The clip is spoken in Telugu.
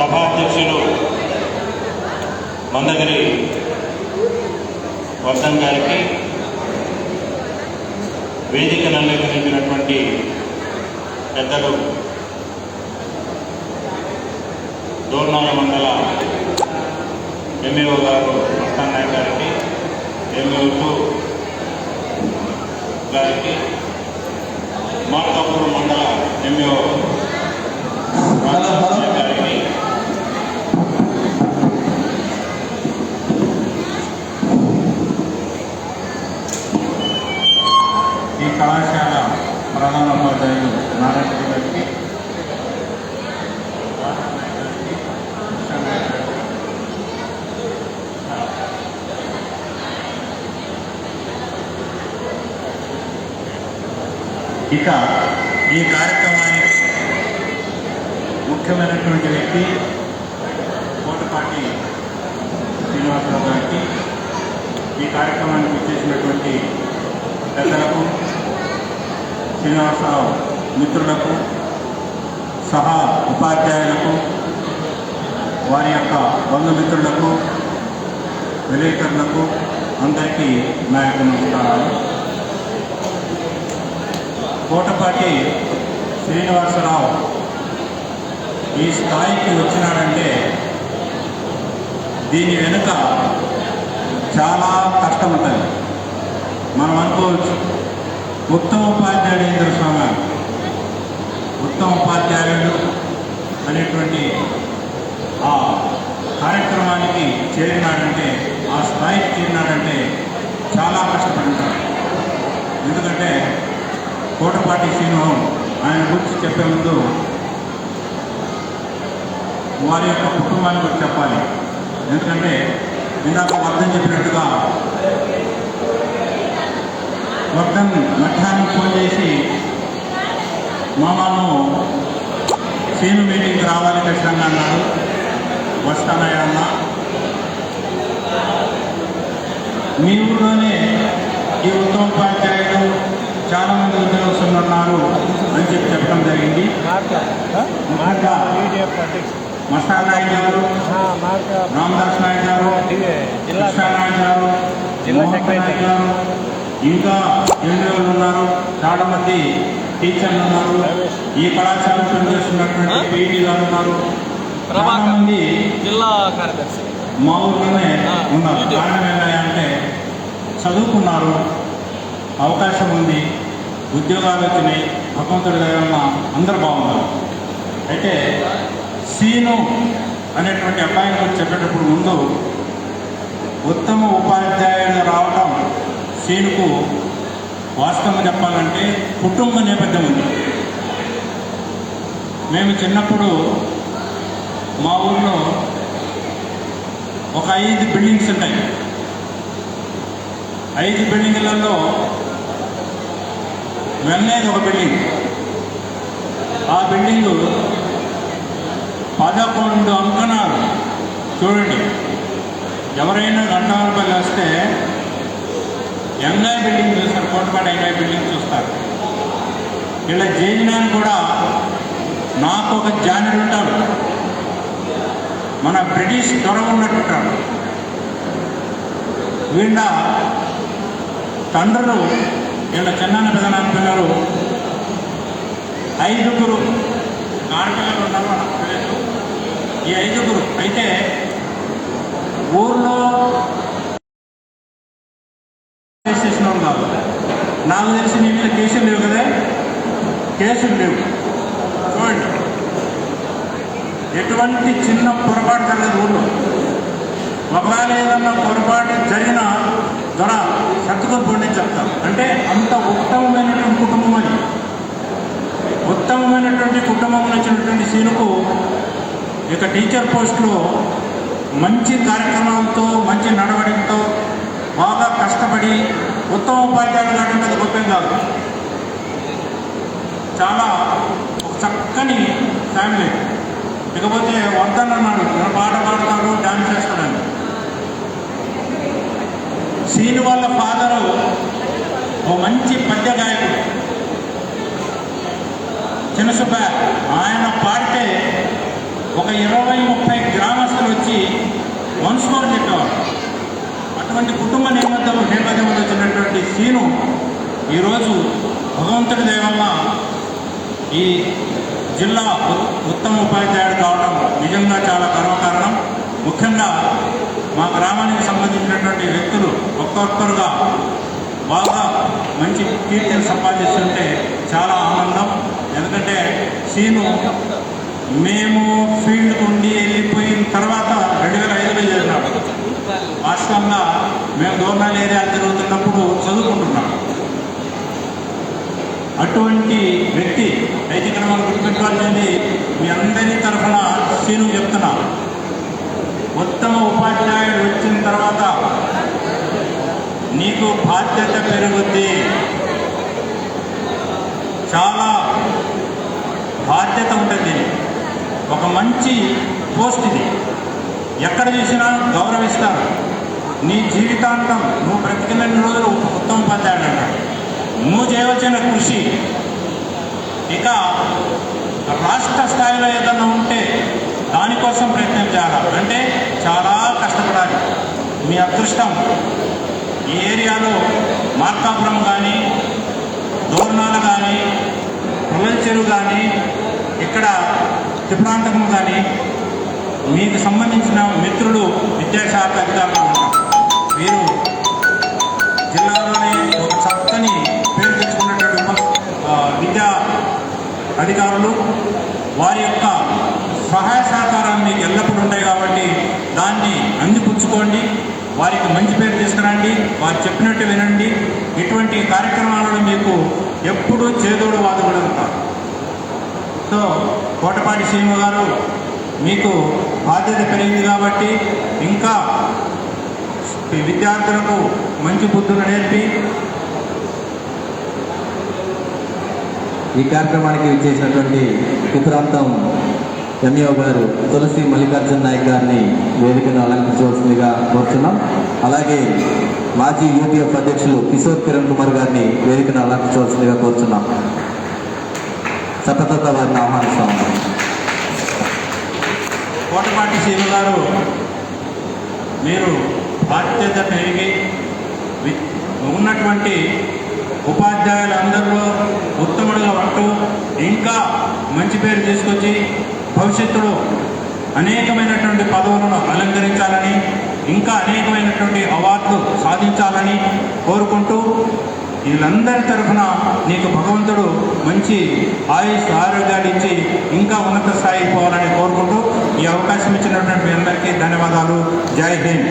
సభాధ్యక్షులు మందగిరి వర్ధన్ గారికి వేదికను అలంకరించినటువంటి పెద్దలు దోర్నాల మండల ఎంఏఓ గారు మస్తాన్ నాయక్ గారికి ఎంఏఓ టూ గారికి మార్కాపూర్ మండల ఎంఏఓ రాజశేఖర్ గారికి ఈ కళాశాల ప్రధానోపాధ్యాయులు నారాయణ గారికి ఇక ఈ కార్యక్రమానికి ముఖ్యమైనటువంటి వ్యక్తి కోటపాటి శ్రీనివాసరావు గారికి ఈ కార్యక్రమానికి వచ్చేసినటువంటి పెద్దలకు శ్రీనివాసరావు మిత్రులకు సహా ఉపాధ్యాయులకు వారి యొక్క బంధుమిత్రులకు విలేకరులకు అందరికీ నా యొక్క నమస్కారాలు. కోటపాటి శ్రీనివాసరావు ఈ స్థాయికి వచ్చినాడంటే దీని వెనుక చాలా కష్టం ఉంటుంది మనం అనుకోవచ్చు ఉత్తమ ఉపాధ్యాయుడు స్వామి ఉత్తమ ఉపాధ్యాయుడు అనేటువంటి ఆ కార్యక్రమానికి చేరినాడంటే ఆ స్థాయికి చేరినాడంటే చాలా కష్టపడుతాడు ఎందుకంటే కోటపాటి శ్రీనివాస్ ఆయన గురించి చెప్పే ముందు వారి యొక్క కుటుంబాన్ని గురించి చెప్పాలి. ఎందుకంటే ఇందాక వర్ధన్ చెప్పినట్టుగా వర్ధన్ మధ్యాహ్నం ఫోన్ చేసి మామను సీను మీటింగ్కి రావాలి ఖచ్చితంగా అన్నాడు. వస్తానయ్యా అన్న. మీ ఊళ్ళోనే ఈ ఉత్తమోపాధ్యాయులు చాలా మంది ఉద్యోగస్తులు ఉన్నారు అని చెప్పి చెప్పడం జరిగింది. మస్తాన్ నాయక్ గారు రామదాస్ నాయక్ గారు జిల్లా కృష్ణ నాయక్ గారు. నాయక్ గారు ఇంకా ఎండిఓలు ఉన్నారు. చాలా మంది టీచర్లు ఉన్నారు. ఈ కళాశాల పనిచేస్తున్నటువంటి గారు ఉన్నారు. చాలా ప్రభాకర్. మంది జిల్లా కార్యదర్శి. మా ఊర్లోనే ఉన్నారు. కారణం ఏంటంటే చదువుకున్నారు. అవకాశం ఉంది. ఉద్యోగాలు వచ్చినాయి. భగవంతుడి దయ అందరూ బాగున్నారు. అయితే సీను అనేటువంటి అబ్బాయిని గురించి చెప్పేటప్పుడు ముందు ఉత్తమ ఉపాధ్యాయుడు రావటం సీనుకు వాస్తవం చెప్పాలంటే కుటుంబ నేపథ్యం ఉంది. మేము చిన్నప్పుడు మా ఊర్లో ఒక ఐదు బిల్డింగ్స్ ఉంటాయి. ఐదు బిల్డింగ్లలో వెన్నైన ఒక బిల్డింగ్ ఆ బిల్డింగ్ పదకొండు అంకణాలు. చూడండి. ఎవరైనా గంటవరపల్లి వస్తే ఎంఐ బిల్డింగ్ చూస్తారు కోటపాటి ఎంఐ బిల్డింగ్ చూస్తారు. ఇలా జైనాన్ని కూడా నాకు ఒక జానర్ ఉంటాడు. మన బ్రిటిష్ దొర ఉన్నట్టుంటాడు వీళ్ళ తండ్రులు వీళ్ళ చిన్నాన్న పెదనాన్న పిల్లలు ఐదుగురు ఆడపిల్లలు ఉన్నారు నాకు తెలియదు ఈ ఐదుగురు అయితే ఊర్లో చేసిన ఉన్నారు నాకు తెలిసి నీ మీద కేసులు లేవు కదా? కేసులు లేవు. చూడండి. ఎటువంటి చిన్న పొరపాటు జరగదు ఊళ్ళో ఒకవేళ ఏదన్నా పొరపాటు జరిగినా దొర సర్దుకొని చెప్తాం. అంటే అంత ఉత్తమమైనటువంటి కుటుంబం అని ఉత్తమమైనటువంటి కుటుంబం వచ్చినటువంటి సీనుకు ఇక టీచర్ పోస్టులో మంచి కార్యక్రమాలతో మంచి నడవడికతో బాగా కష్టపడి ఉత్తమ ఉపాధ్యాయులు కావడం అది గొప్పం కాదు. చాలా ఒక చక్కని ఫ్యామిలీ. ఇకపోతే వద్దనన్నాడు పాట పాడతాడు డాన్స్ చిన్న ఆయన పాడితే ఒక ఇరవై ముప్పై గ్రామస్తులు వచ్చి వన్స్ మోర్ చెప్పేవారు. అటువంటి కుటుంబ నేపథ్యం నేపథ్యంలో వచ్చినటువంటి సీను ఈరోజు భగవంతుడి దయ వల్ల ఈ జిల్లా ఉత్తమ ఉపాధ్యాయుడు కావడం నిజంగా చాలా గర్వకారణం. ముఖ్యంగా మా గ్రామానికి సంబంధించినటువంటి వ్యక్తులు ఒక్కొక్కరుగా బాగా మంచి కీర్తిని సంపాదిస్తుంటే చాలా ఆనందం. ఎందుకంటే సీను మేము ఫీల్డ్ ఉండి వెళ్ళిపోయిన తర్వాత రెండు వేల ఐదులో చేరినాడు వాస్తవంగా మేము గవర్నల్ ఏరియా తిరుగుతున్నప్పుడు చదువుకుంటున్నాం. అటువంటి వ్యక్తి అయితే ఇక్కడ మనం గుర్తుపెట్టుకోవాల్సింది మీ అందరి తరఫున సీను చెప్తున్నా ఉత్తమ ఉపాధ్యాయుడు వచ్చిన తర్వాత మీకు బాధ్యత పెరుగుద్ది. చాలా బాధ్యత ఉంటుంది. ఒక మంచి పోస్ట్ ఇది. ఎక్కడ చూసినా గౌరవిస్తారు. నీ జీవితాంతం నువ్వు బ్రతికినన్ని రోజులు ఉత్తమ ఉపాధ్యాయుడు నువ్వు చేయవలసిన కృషి. ఇక రాష్ట్ర స్థాయిలో ఏదన్నా ఉంటే దానికోసం ప్రయత్నం చేయాలి? అంటే చాలా కష్టపడాలి. మీ అదృష్టం. ఈ ఏరియాలో మార్కాపురం కానీ దోర్నాల కానీ పుల్లల చెరువు కానీ ఇక్కడ త్రిప్రాంతకం కానీ మీకు సంబంధించిన మిత్రులు విద్యాశాఖ వారికి మంచి పేరు తీసుకురండి. వారు చెప్పినట్టు వినండి. ఇటువంటి కార్యక్రమాలను మీకు ఎప్పుడూ చేదోడు వాదోడు ఉంటారు. సో కోటపాటి శ్రీను గారు మీకు బాధ్యత పెరిగింది కాబట్టి ఇంకా విద్యార్థులకు మంచి బుద్ధులు నేర్పి ఈ కార్యక్రమానికి విచ్చేసినటువంటి ఉత్తరాంతం ఎంఈఓ గారు తులసి మల్లికార్జున నాయక్ గారిని వేదికను అలంకరించవలసిందిగా కోరుతున్నాం అలాగే మాజీ యూటీఎఫ్ అధ్యక్షులు కిషోర్ కిరణ్ కుమార్ గారిని వేదికను అలంకరించవలసిందిగా కోరుతున్నాం చట్టతత్వ వారిని ఆహ్వానిస్తాం. కోటపాటి శ్రీను గారు మీరు బాధ్యత పెరిగి వి- ఉన్నటువంటి ఉపాధ్యాయులందరిలో ఉత్తముడుగా ఉంటూ ఇంకా మంచి పేరు తీసుకొచ్చి భవిష్యత్తులో అనేకమైనటువంటి పదవులను అలంకరించాలని ఇంకా అనేకమైనటువంటి అవార్డులు సాధించాలని కోరుకుంటూ వీళ్ళందరి తరఫున నీకు భగవంతుడు మంచి ఆయుష్ ఆరోగ్యాలు ఇచ్చి ఇంకా ఉన్నత స్థాయికి పోవాలని కోరుకుంటూ ఈ అవకాశం ఇచ్చినటువంటి మీ అందరికీ ధన్యవాదాలు. జై హింద్.